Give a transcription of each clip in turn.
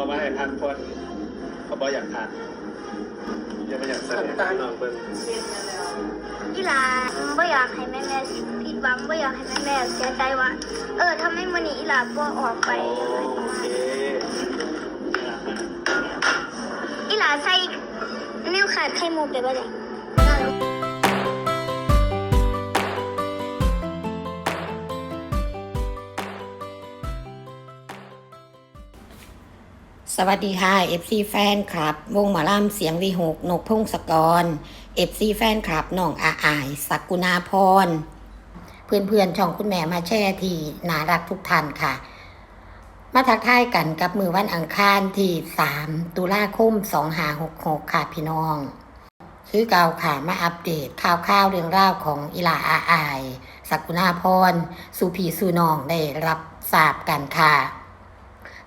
บอกว่าให้พักคนเขาบอกอยากพักยังไม่อยากแสดงให้น้องเบิ่งอีหลาไม่อยากให้แม่แม่ผิดหวังไม่อยากให้แม่แม่เสียใจว่า เออทำไมวันนี้อีหลาบ่ออกไปโอเคอีหลาใส่นิ้วขาดไข่มุกได้ป่ะเนี่ย สวัสดีค่ะ FC แฟนคลับ วงหมอลำเสียงวีหกนกพงศกร FC แฟนคลับน้องอาอายสักกุณาพร เพื่อนๆช่องคุณแม่มาแช่ที่น่ารักทุกท่านค่ะ มาทักทายกันกับมือวันอังคารที่3ตุลาคม2566ค่ะพี่น้อง คือเก่าค่ะมาอัปเดตข่าวข่าวเรื่องราวของอิลาอาอายสักกุณาพรสุพีสุนองได้รับทราบกันค่ะ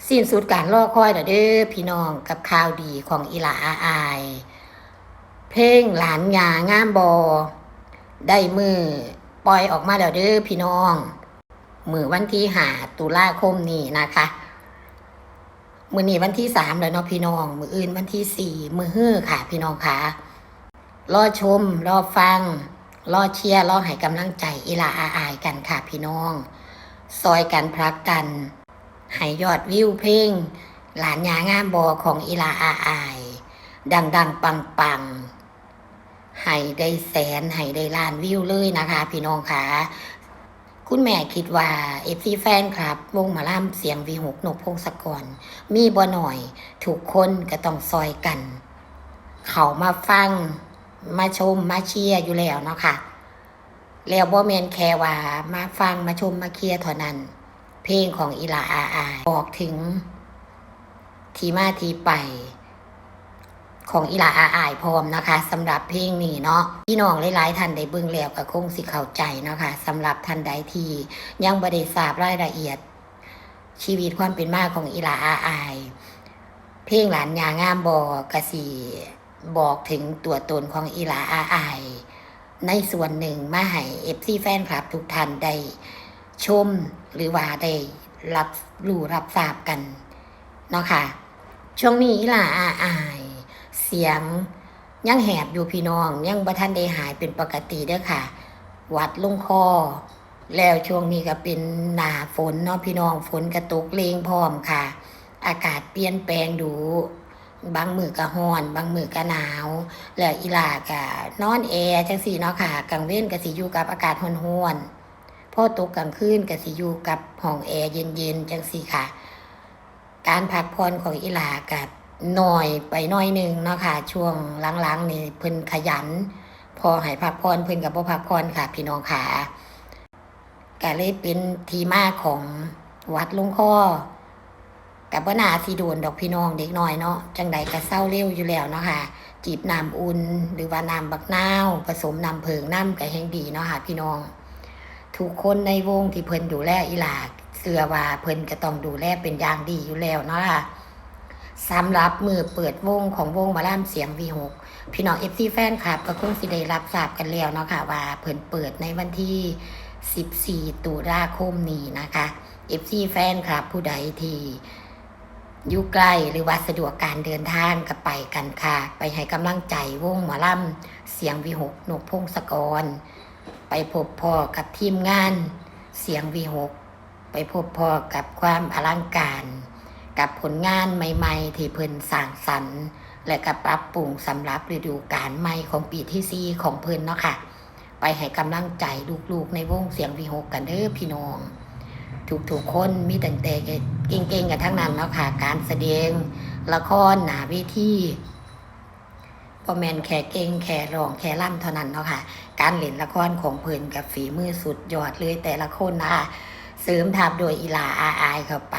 สิ้นสุดการรอคอยแล้วเด้อพี่น้องกับข่าวดีของอีหลาอาอาย เพลงหลานยางามบอ ได้มือปล่อยออกมาแล้วเด้อพี่น้อง มือวันที่หาตุลาคมนี้นะคะ มือนี้วันที่สามแล้วเนาะพี่น้อง มืออื่นวันที่สี่มือฮื้อค่ะ พี่น้องค่ะ รอชม รอฟัง รอเชียร์ รอให้กำลังใจอีหลาอาอายกันค่ะพี่น้อง ซอยกันพรักกัน ให้ยอดวิวเพลงหลานยางามบอของอีลาอาอาย ดังดังปังปังๆให้ได้แสนให้ได้ล้านวิวเลยนะคะ พี่น้องค่ะคุณแม่คิดว่าเอฟซีแฟนครับวงมาล่ำเสียงวีหกนกพงศกร มีบ่หน่อยทุกคนก็ต้องซอยกัน เขามาฟัง มาชมมาเชียร์อยู่แล้วเนาะค่ะแล้วบ่แมนแค่ว่ามาฟังมาชมมาเคลียร์เท่านั้น เพลงของอีลาอาอายบอกถึง ทีมาทีไป ของอีลาอาอายพร้อมนะคะสำหรับเพลงนี้เนาะพี่น้องหลายๆท่านได้เบิ่งแล้วก็คงสิเข้าใจเนาะคะสำหรับท่านใดที่ยังบ่ได้ทราบรายละเอียด ชีวิตความเป็นมาของอีลาอาอาย เพลงหลานยางามบอกกสีบอกถึงตัวตนของอีลาอาอายในส่วนหนึ่งมาให้เอฟซีแฟนคลับทุกท่านได้ ชมหรือว่าได้รับรู้รับทราบกันเนาะค่ะช่วงนี้ล่ะอาอาย เสียงยังแหบอยู่พี่น้องยังบ่ทันได้หายเป็นปกติเด้อค่ะ วัดลงคอ แล้วช่วงนี้ก็เป็นหนาฝนเนาะพี่น้องฝนกระตกเลงพร้อมค่ะ อากาศเปลี่ยนแปลงดู บางมือก็ร้อน บางมือก็หนาว แล้วอีลาก็นอนแอร์จังสี่เนาะค่ะกลางเว้นก็สิอยู่กับอากาศร้อนๆ พอตกกลางคืนก็สิอยู่กับห้องแอร์เย็นๆจังสี่ค่ะ การพักผ่อนของอีหลากับหน่อยไปหน่อยหนึ่งเนาะค่ะ ช่วงหลังๆนี่เพิ่นขยัน พอให้พักผ่อนเพิ่นกับบ่พักผ่อนค่ะ พี่น้องค่ะก็เลยเป็นทีมาของวัดลวงข้อกับบ่านาสิโดนดอกพี่น้องเด็กน้อยเนาะจังใดก็เศร้าเร็วอยู่แล้วเนาะค่ะ จีบน้ำอุ่นหรือว่าน้ำบักนาวผสมน้ำเพิงน้ำก็แห้งดีเนาะค่ะ พี่น้อง ทุกคนในวงที่เพิ่นดูแลอีหลาเสือว่าเพิ่นก็ต้องดูแลเป็นอย่างดีอยู่แล้วเนาะค่ะสำหรับมือเปิดวงของวงหมาล่ำเสียง V6 พี่น้อง FC แฟนคลับก็คงสิได้รับทราบกันแล้วเนาะค่ะว่าเพิ่นเปิดในวันที่ 14 ตุลาคมนี้นะคะ FC แฟนคลับผู้ใดที่อยู่ใกล้หรือว่าสะดวกการเดินทางก็ไปกันค่ะ ไปให้กำลังใจวงหมอล่ำเสียง V6 นกพงศกร ไปพบพ่อกับทีมงานเสียง V6 ไปพบพ่อกับความอลังการ กับผลงานใหม่ๆ ที่เพิ่นสร้างสรรค์ และก็ปรับปรุงสำหรับฤดูกาลใหม่ของปีที่สี่ของเพิ่นเนาะค่ะ ไปให้กำลังใจลูกๆ ในวงเสียง V6 กันเด้อพี่น้องทุกๆคนมีตั้งแต่เก่งๆกันทั้งนั้นเนาะค่ะ การแสดงละครหนาเวที พอแมนแค่เก่งแค่ร้องแค่ล่ำเท่านั้นเนาะค่ะ การเล่นละครของเพิ่นกับฝีมือสุดยอดเลยแต่ละคนนะคะเสริมทับโดยอีลาอาอายเข้าไป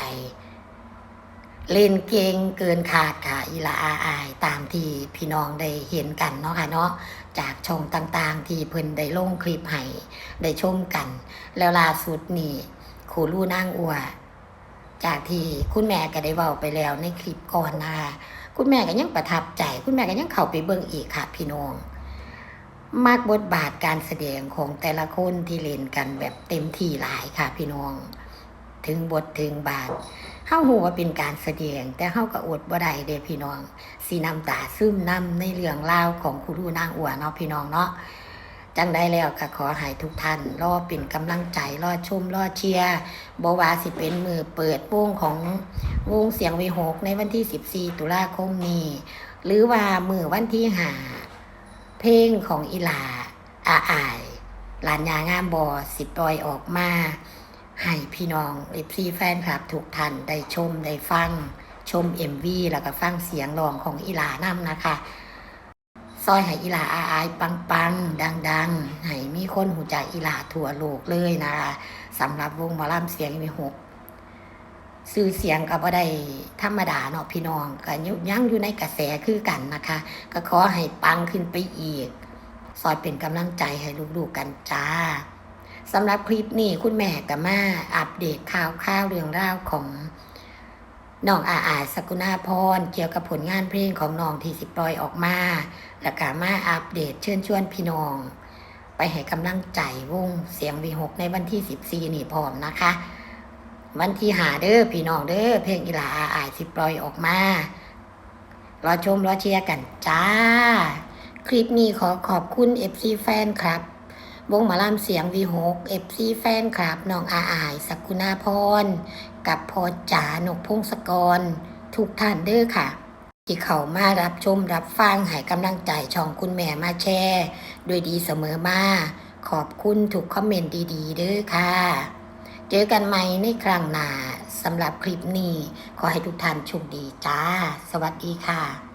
เล่นเก่งเกินขาดค่ะอีลาอาอายตามที่พี่น้องได้เห็นกันเนาะค่ะเนาะจากช่องต่างๆ ที่เพิ่นได้ลงคลิปให้ได้ชมกัน แล้วล่าสุดนี่ครูลู่นางอัวจากที่คุณแม่ก็ได้เว้าไปแล้วในคลิปก่อนนะคะ คุณแม่ก็ยังประทับใจ คุณแม่ก็ยังเข้าไปเบิ่งอีกค่ะพี่น้องมากบทบาทการแสดงของแต่ละคนที่เล่นกันแบบเต็มที่หลายค่ะพี่น้อง ถึงบทถึงบาทเฮาหัวเป็นการแสดง แต่เฮาก็อดบ่ได้เด้พี่น้องสีน้ำตาซึมน้ำในเรื่องราวของครูนางอัวเนาะพี่น้องเนาะ จังได้แล้วก็ขอให้ทุกท่าน รอเป็นกำลังใจรอชุมรอเชียร์บวาสิเป็นมือเปิดวงของวงเสียงวิหกในวันที่ 14 ตุลาคมนี้ หรือว่ามือวันที่หาเพลงของอีหลาอาอายหลานยางามบอสิปล่อยออกมา ให้พี่น้องเอฟซีแฟนคลับทุกท่านได้ชมได้ฟังชม MV แล้วก็ฟังเสียงร้องของอีหลานํนะคะ ซอยให้อีหลาอาอายปังปังดังดังให้มีคนหูจักอีหลาทั่วโลกเลยนะคะสำหรับวงหมอลำเสียงมีหกสื่อเสียงก็บ่ได้ธรรมดาเนาะพี่น้องก็ยังอยู่ในกระแสคือกันนะคะ ก็ขอให้ปังขึ้นไปอีก ซอยเป็นกำลังใจให้ลูกๆกันจ้าสำหรับคลิปนี้คุณแม่กับมาอัปเดตข่าวข่าวเรื่องราวของ น้องอาอาสกุณาพรเกี่ยวกับผลงานเพลงของน้องที่สิปล่อยออกมา แล้วก็มาอัปเดตเชิญชวนพี่น้อง ไปให้กำลังใจวงเสียงวีหกในวันที่ 14 นี่พร้อมนะคะ วันที่หาเด้อพี่น้องเด้อเพลงอีหลาอาอาสิปล่อยออกมารอชมรอเชียร์กันจ้า คลิปนี้ขอขอบคุณ FC แฟนครับ วงหมาลำเสียง V6 FC แฟนคลับน้องอาอายสกุณาพร กับพอจ๋าหนกพงศกร ทุกท่านเด้อค่ะ ที่เขามารับชมรับฟังให้กำลังใจช่องคุณแม่มาแชร์โดวยดีเสมอมา ขอบคุณทุกคอมเมนต์ดีๆเด้อค่ะ เจอกันใหม่ในครั้งหน้าสำหรับคลิปนี้ ขอให้ทุกท่านโชคดีจ้า สวัสดีค่ะ